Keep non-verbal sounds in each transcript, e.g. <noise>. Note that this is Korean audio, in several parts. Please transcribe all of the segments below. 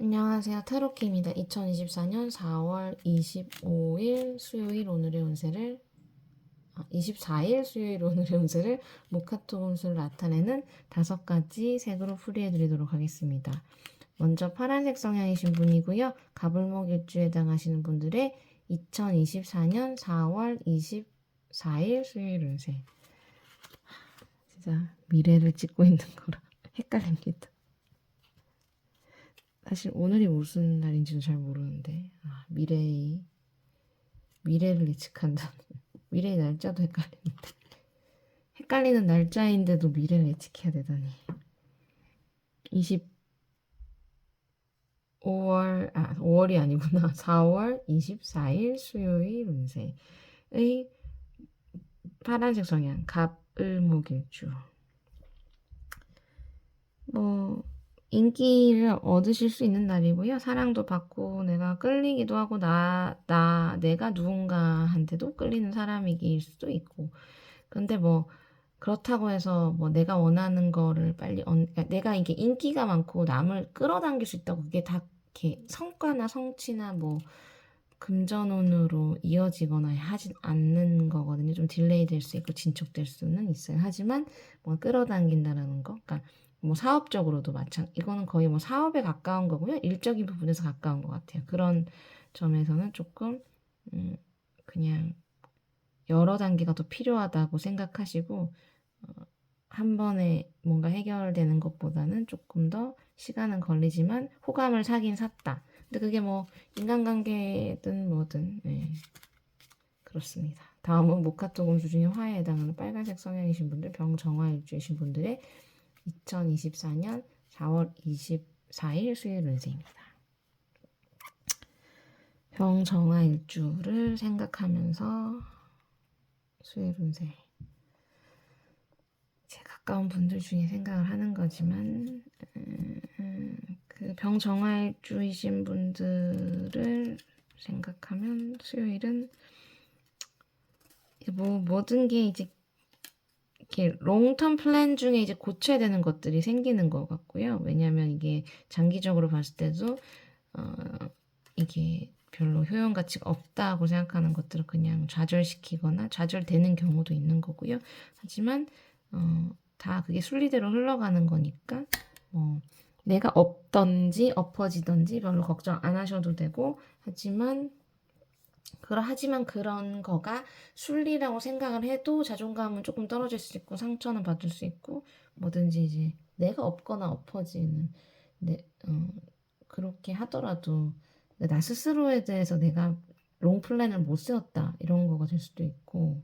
안녕하세요. 타로키입니다. 2024년 4월 25일 수요일 오늘의 운세를 아, 24일 수요일 오늘의 운세를 모카토 분수를 나타내는 다섯 가지 색으로 풀이해 드리도록 하겠습니다. 먼저 파란색 성향이신 분이고요. 가불목 일주에 해당하시는 분들의 2024년 4월 24일 수요일 운세. 진짜 미래를 찍고 있는 거라 <laughs> 헷갈립니다. 사실 오늘이 무슨 날인지도 잘 모르는데 아, 미래의 미래를 예측한다는 <laughs> 미래의 날짜도 헷갈리는데. <laughs> 헷갈리는 날짜인데도 미래를 예측해야 되다니. 25월 아 5월이 아니구나. <laughs> 4월 24일 수요일 운세의 파란색 성향 갑을목일주. 뭐 인기를 얻으실 수 있는 날이고요. 사랑도 받고 내가 끌리기도 하고 나, 나, 내가 누군가한테도 끌리는 사람이길 수도 있고. 근데 뭐 그렇다고 해서 뭐 내가 원하는 거를 빨리 얻, 그러니까 내가 이게 인기가 많고 남을 끌어당길 수 있다고 그게 다 이렇게 성과나 성취나 뭐 금전운으로 이어지거나 하진 않는 거거든요. 좀 딜레이 될 수 있고 진척될 수는 있어요. 하지만 뭐 끌어당긴다라는 거, 그러니까 뭐 사업적으로도 마찬 이거는 거의 뭐 사업에 가까운 거고요. 일적인 부분에서 가까운 것 같아요. 그런 점에서는 조금 음 그냥 여러 단계가 더 필요하다고 생각하시고 어, 한 번에 뭔가 해결되는 것보다는 조금 더 시간은 걸리지만 호감을 사긴 샀다. 근데 그게 뭐 인간관계든 뭐든 네. 그렇습니다. 다음은 모카토 공주 중에 화에 해당하는 빨간색 성향이신 분들, 병정화 일주이신 분들의 2024년 4월 24일 수요일 운세입니다. 병정화 일주를 생각하면서 수요일 운세 제 가까운 분들 중에 생각을 하는 거지만 음, 그 병정화 일주이신 분들을 생각하면 수요일은 뭐 모든 게 이제 이렇게 롱텀 플랜 중에 이제 고쳐야 되는 것들이 생기는 것 같고요. 왜냐하면 이게 장기적으로 봤을 때도 어, 이게 별로 효용 가치가 없다고 생각하는 것들을 그냥 좌절시키거나 좌절되는 경우도 있는 거고요. 하지만 어, 다 그게 순리대로 흘러가는 거니까 뭐 내가 없던지 엎어지던지 별로 걱정 안 하셔도 되고 하지만 그러 하지만 그런 거가 순리라고 생각을 해도 자존감은 조금 떨어질 수 있고 상처는 받을 수 있고 뭐든지 이제 내가 없거나 엎어지는 내, 어, 그렇게 하더라도 나 스스로에 대해서 내가 롱 플랜을 못 세웠다 이런 거가 될 수도 있고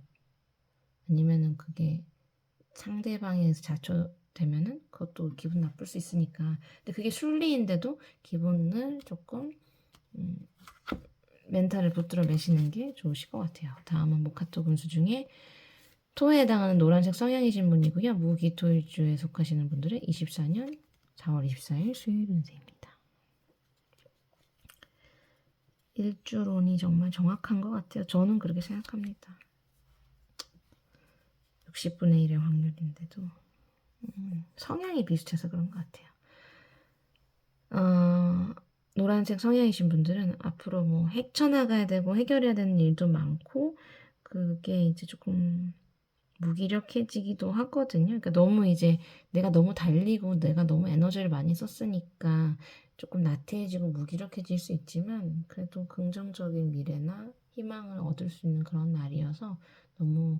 아니면은 그게 상대방에 의해서 자초되면은 그것도 기분 나쁠 수 있으니까. 근데 그게 순리인데도 기분을 조금 음, 멘탈을 붙들어 매시는 게 좋으실 것 같아요. 다음은 모카토 분수 중에 토에 해당하는 노란색 성향이신 분이고요. 무기토일주에 속하시는 분들의 24년 4월 24일 수요일 운세입니다. 일주론이 정말 정확한 것 같아요. 저는 그렇게 생각합니다. 60분의 1의 확률인데도 음, 성향이 비슷해서 그런 것 같아요. 어, 노란색 성향이신 분들은 앞으로 뭐 헤쳐나가야 되고 해결해야 되는 일도 많고 그게 이제 조금 무기력해지기도 하거든요. 그러니까 너무 이제 내가 너무 달리고 내가 너무 에너지를 많이 썼으니까 조금 나태해지고 무기력해질 수 있지만 그래도 긍정적인 미래나 희망을 얻을 수 있는 그런 날이어서 너무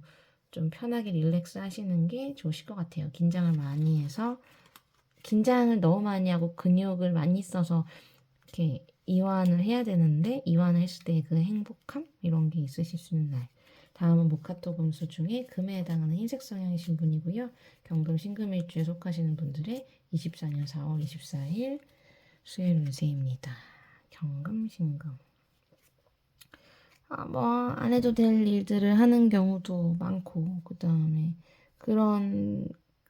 좀 편하게 릴렉스 하시는 게 좋으실 것 같아요. 긴장을 많이 해서 긴장을 너무 많이 하고 근육을 많이 써서 이렇게 이완을 해야 되는데 이완을 했을 때 그 행복함 이런 게 있으실 수 있는 날. 다음은 모카토 금수 중에 금에 해당하는 흰색 성향이신 분이고요. 경금 신금일주에 속하시는 분들의 24년 4월 24일 수요일 운세입니다. 경금 신금. 아, 뭐, 안 해도 될 일들을 하는 경우도 많고, 그 다음에 그런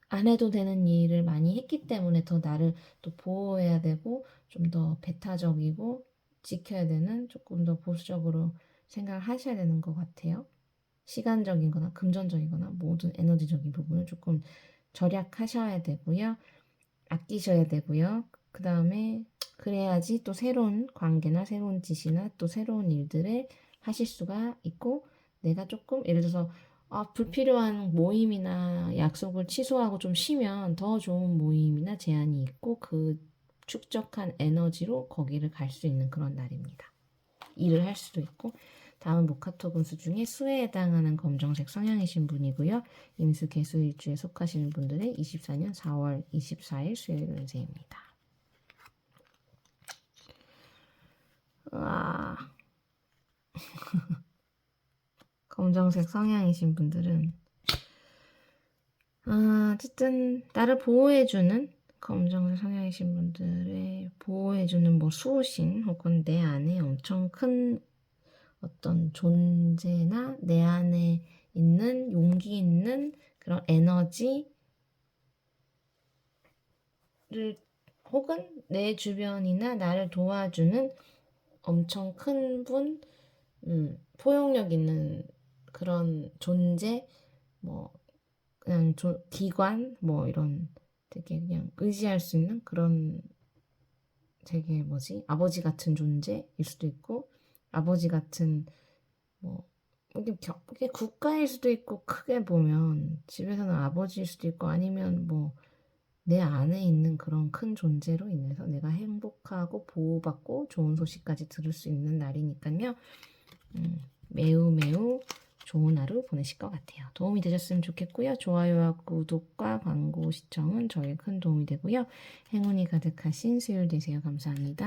안 해도 되는 일을 많이 했기 때문에 더 나를 또 보호해야 되고, 좀 더 배타적이고, 지켜야 되는 조금 더 보수적으로 생각을 하셔야 되는 것 같아요. 시간적인 거나 금전적이거나 모든 에너지적인 부분을 조금 절약하셔야 되고요. 아끼셔야 되고요. 그 다음에 그래야지 또 새로운 관계나 새로운 짓이나 또 새로운 일들을 하실 수가 있고 내가 조금 예를 들어서 아, 불필요한 모임이나 약속을 취소하고 좀 쉬면 더 좋은 모임이나 제안이 있고 그 축적한 에너지로 거기를 갈 수 있는 그런 날입니다. 일을 할 수도 있고 다음 모카토 분수 중에 수에 해당하는 검정색 성향이신 분이고요. 임수 개수 일주에 속하시는 분들의 24년 4월 24일 수요일 운세입니다. 와 검정색 성향이신 분들은 아, 어쨌든 나를 보호해주는 검정색 성향이신 분들의 보호해주는 뭐 수호신 혹은 내 안에 엄청 큰 어떤 존재나 내 안에 있는 용기 있는 그런 에너지를 혹은 내 주변이나 나를 도와주는 엄청 큰 분, 음, 포용력 있는 그런 존재, 뭐 그냥 조, 기관, 뭐 이런 되게 그냥 의지할 수 있는 그런 되게 뭐지 아버지 같은 존재일 수도 있고 아버지 같은 뭐 이게, 국가일 수도 있고 크게 보면 집에서는 아버지일 수도 있고 아니면 뭐 내 안에 있는 그런 큰 존재로 인해서 내가 행복하고 보호받고 좋은 소식까지 들을 수 있는 날이니까요. 음, 매우 매우 좋은 하루 보내실 것 같아요. 도움이 되셨으면 좋겠고요. 좋아요와 구독과 광고 시청은 저에게 큰 도움이 되고요. 행운이 가득하신 수요일 되세요. 감사합니다.